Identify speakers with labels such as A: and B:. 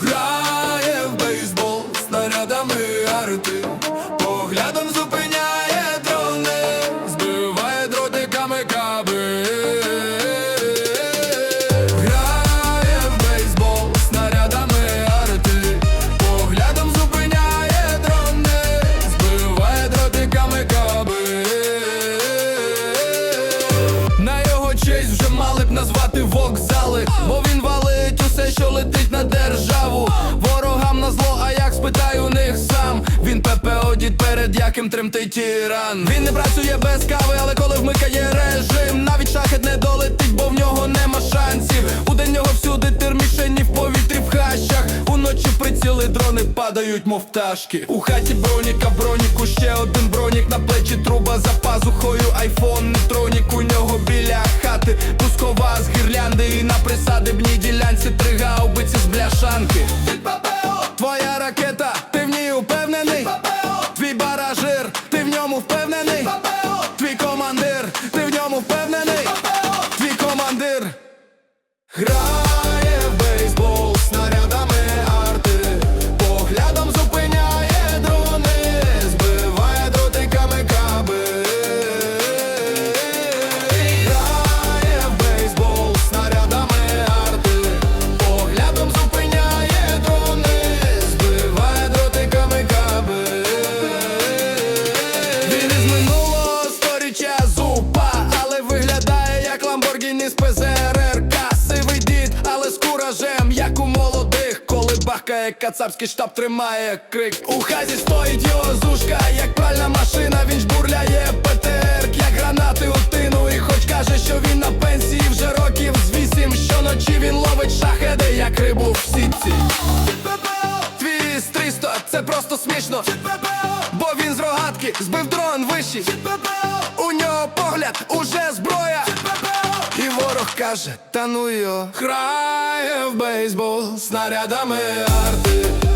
A: Грає в бейсбол снарядами арти, поглядом зупиняє дід перед яким тремтить тиран. Він не працює без кави, але коли вмикає режим, навіть шахет не долетить, бо в нього нема шансів. У день нього всюди тир мішені в повітрі в хащах. Уночі приціли дрони падають, мов пташки. У хаті броніка, броніку, ще один бронік на плечі, труба за пазухою, айфон, нейтронік у нього біля хати. Пускова з гірлянди і на присадибній ділянці три гаубиці з бляшанки. Кацапський штаб тримає крик. У хазі стоїть його зушка, як пральна машина, він жбурляє ПТР, як гранати у тину. І хоч каже, що він на пенсії вже років з вісім. Щоночі він ловить шахеди, як рибу в сітці. Твій з 300, це просто смішно. Рогатки збив дрон вищий. У нього погляд, уже зброя. І ворог каже, та ну йо Грає в бейсбол снарядами арти